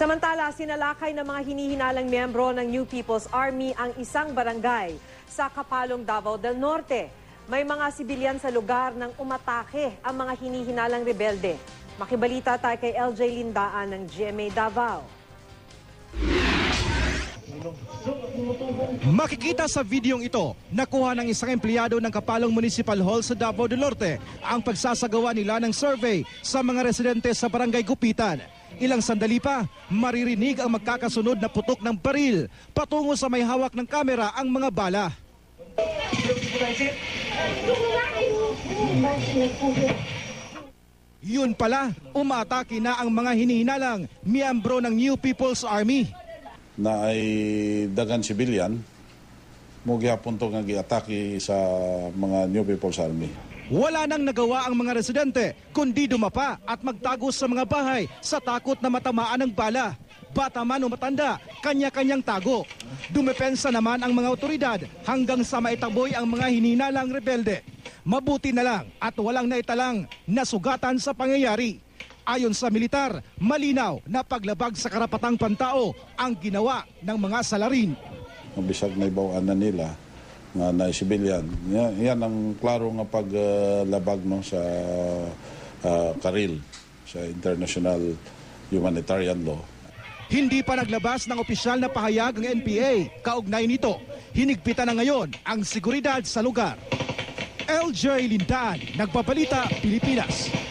Samantala, sinalakay ng mga hinihinalang miyembro ng New People's Army ang isang barangay sa Kapalong, Davao del Norte. May mga sibilyan sa lugar nang umatake ang mga hinihinalang rebelde. Makibalita tayo kay LJ Lindaan ng GMA Davao. Makikita sa videong ito, nakuha ng isang empleyado ng Kapalong Municipal Hall sa Davao del Norte ang pagsasagawa nila ng survey sa mga residente sa Barangay Gupitan. Ilang sandali pa, maririnig ang magkakasunod na putok ng baril patungo sa may hawak ng kamera ang mga bala. Yun pala, umatake na ang mga hinihinalang miyembro ng New People's Army. Na ay dagan civilian mo gihapon to nga giatake sa mga New People's Army. Wala nang nagawa ang mga residente kundi dumapa at magtago sa mga bahay sa takot na matamaan ng bala. Bata man o matanda, kanya-kanyang tago. Dumepensa naman ang mga otoridad hanggang sa maitaboy ang mga hininalang rebelde. Mabuti na lang at walang naitalang nasugatan sa pangyayari. Ayon sa militar, malinaw na paglabag sa karapatang pantao ang ginawa ng mga salarin. Ang bisag na ibawaan na nila nga na civilian. Yan, yan ang klaro nga paglabag no sa ah, karil sa international humanitarian law. Hindi pa naglabas ng opisyal na pahayag ang NPA. Kaugnay nito, hinigpitan na ngayon ang seguridad sa lugar. LJ Lindan, Nagbabalita, Pilipinas.